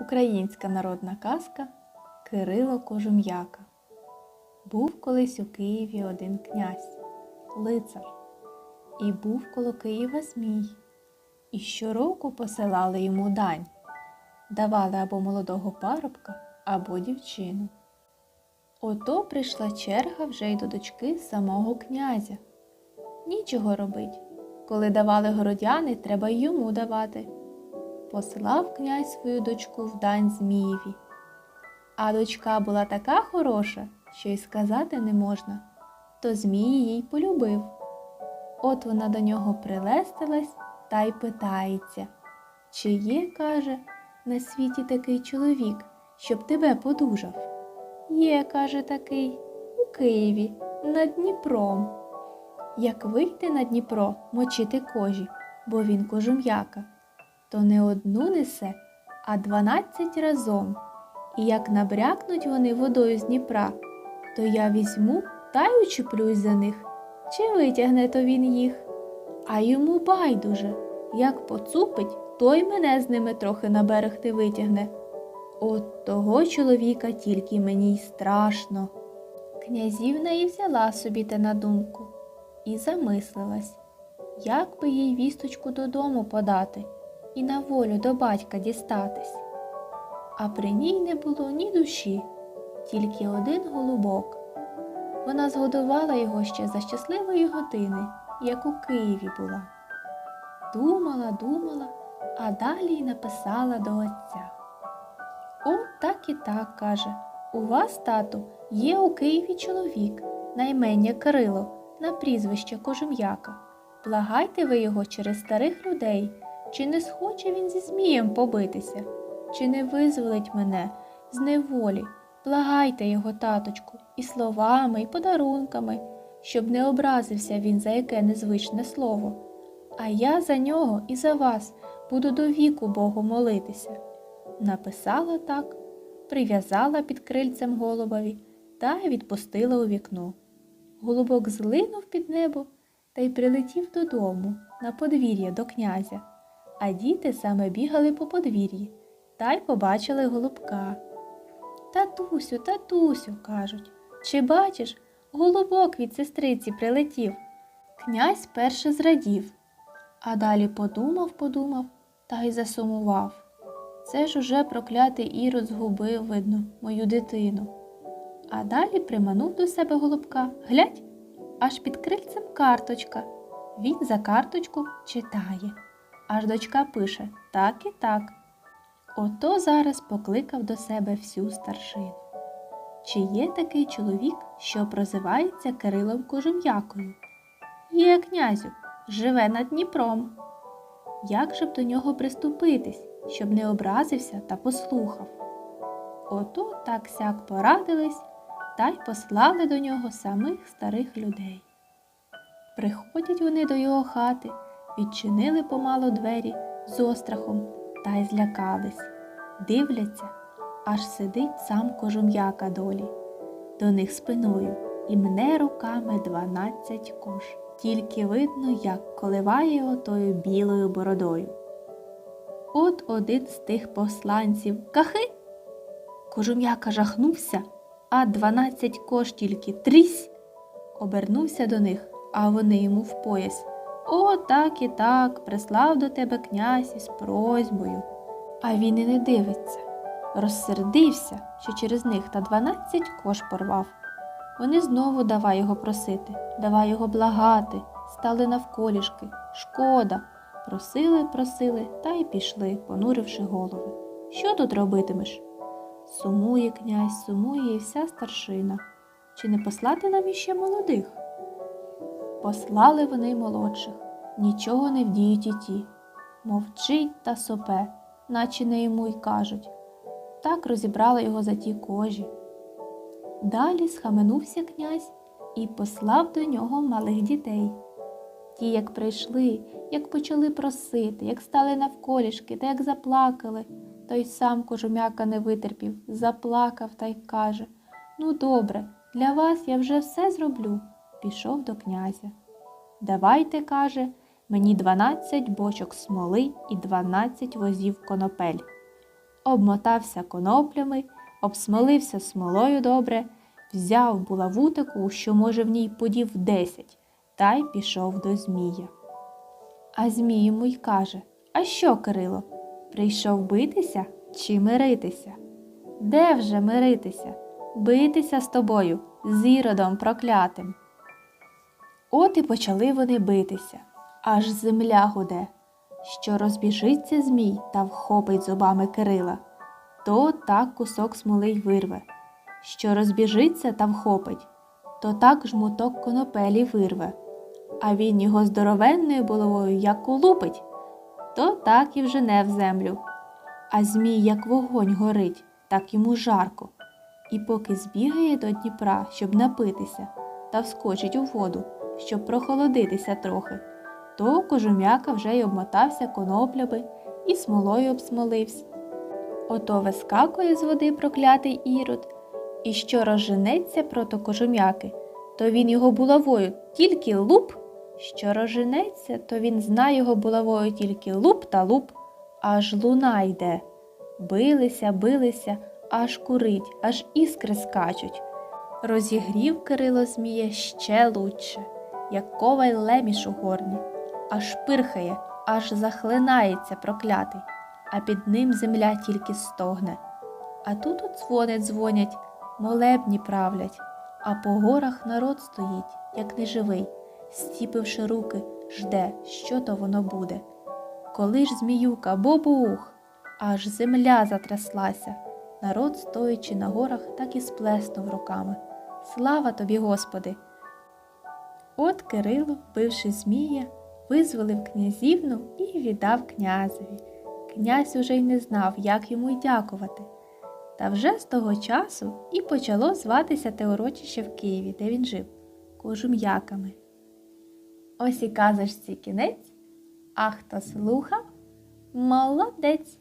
Українська народна казка Кирило Кожум'яка. Був колись у Києві один князь, лицар, і був коло Києва Змій. І щороку посилали йому дань, давали або молодого парубка, або дівчину. Ото прийшла черга вже й до дочки самого князя. Нічого робить. Коли давали городяни, треба й йому давати. Послав князь свою дочку в дань Змієві. А дочка була така хороша, що й сказати не можна, то Змій їй полюбив. От вона до нього прилестилась та й питається, чи є, каже, на світі такий чоловік, щоб тебе подужав? Є, каже такий, у Києві, над Дніпром. Як вийти на Дніпро мочити кожі, бо він кожум'яка, то не одну несе, а дванадцять разом. І як набрякнуть вони водою з Дніпра, то я візьму та й учеплюсь за них, чи витягне то він їх. А йому байдуже, як поцупить, то й мене з ними трохи на берег не витягне. От того чоловіка тільки мені й страшно. Князівна і взяла собі те на думку і замислилась, як би їй вісточку додому подати і на волю до батька дістатись. А при ній не було ні душі, тільки один голубок. Вона згодувала його ще за щасливої години, як у Києві була. Думала, думала, а далі й написала до отця. О, так і так, каже. У вас, тату, є у Києві чоловік, на імення Кирило, на прізвище Кожум'яка. Благайте ви його через старих людей, чи не схоче він зі Змієм побитися, чи не визволить мене з неволі. Благайте його, таточку, і словами, і подарунками, щоб не образився він за яке незвичне слово. А я за нього і за вас буду до віку Богу молитися. Написала так, прив'язала під крильцем голубові та відпустила у вікно. Голубок злинув під небо та й прилетів додому на подвір'я до князя, а діти саме бігали по подвір'ї та й побачили голубка. Татусю, татусю, кажуть, чи бачиш, голубок від сестриці прилетів. Князь перше зрадів, а далі подумав, подумав та й засумував. Це ж уже проклятий ірод згубив, видно, мою дитину. А далі приманув до себе голубка. Глядь, аж під крильцем карточка. Він за карточку читає. Аж дочка пише так і так. Ото зараз покликав до себе всю старшину. Чи є такий чоловік, що прозивається Кирилом Кожум'якою? Є, князю, живе над Дніпром. Як же б до нього приступитись, щоб не образився та послухав? Ото так сяк порадились та й послали до нього самих старих людей. Приходять вони до його хати, відчинили помало двері з острахом та й злякались. Дивляться, аж сидить сам кожум'яка долі. До них спиною і мне руками дванадцять кош. Тільки видно, як коливає його тою білою бородою. От один з тих посланців кахи. Кожум'яка жахнувся, а дванадцять кош тільки трісь. Обернувся до них, а вони йому в пояс. О, так і так, прислав до тебе князь із просьбою. А він і не дивиться. Розсердився, що через них та дванадцять кош порвав. Вони знову давай його просити, давай його благати, стали навколішки. Шкода. Просили, просили та й пішли, понуривши голови. Що тут робитимеш? Сумує князь, сумує і вся старшина. Чи не послати нам іще молодих? Послали вони молодших, нічого не вдіють і ті. Мовчить та сопе, наче не йому й кажуть. Так розібрали його за ті кожі. Далі схаменувся князь і послав до нього малих дітей. Ті, як прийшли, як почали просити, як стали навколішки та як заплакали, той сам кожум'яка не витерпів, заплакав та й каже Ну, добре, для вас я вже все зроблю. Пішов до князя. Давайте, каже, мені дванадцять бочок смоли і дванадцять возів конопель. обмотався коноплями, обсмолився смолою добре, взяв булаву таку, що, може, в ній подів десять, та й пішов до Змія. А Змій йому й каже: А що, Кирило, прийшов битися чи миритися? Де вже миритися? Битися з тобою, з іродом проклятим. От і почали вони битися, аж земля гуде, що розбіжиться змій та вхопить зубами Кирила, то так кусок смоли й вирве, що розбіжиться та вхопить, то так жмуток конопелі вирве, а він його здоровенною булавою як улупить, то так і вжене в землю. А змій, як вогонь горить, так йому жарко. І поки збігає до Дніпра, щоб напитися, та вскочить у воду, щоб прохолодитися трохи, то кожум'яка вже й обмотався коноплями і смолою обсмолився. Ото вискакує з води проклятий ірод, і що розженеться проти кожум'яки, то він його булавою тільки луп, що розженеться, то він зна його булавою тільки луп та луп, аж луна йде. Билися, билися, аж курить, аж іскри скачуть. Розігрів Кирило Змія ще лучше, як коваль леміш у горні, аж пирхає, аж захлинається проклятий, а під ним земля тільки стогне. А тут от дзвони дзвонять, молебні правлять, а по горах народ стоїть, як неживий, стіпивши руки, жде, що то воно буде. Коли ж зміюка бобух, аж земля затряслася. Народ, стоячи на горах, так і сплеснув руками. Слава тобі, Господи! От Кирило, бивши Змія, визволив князівну і віддав князеві. Князь уже й не знав, як йому й дякувати. Та вже з того часу і почало зватися те урочище в Києві, де він жив, кожум'яками. Ось і казочці кінець, а хто слухав, молодець.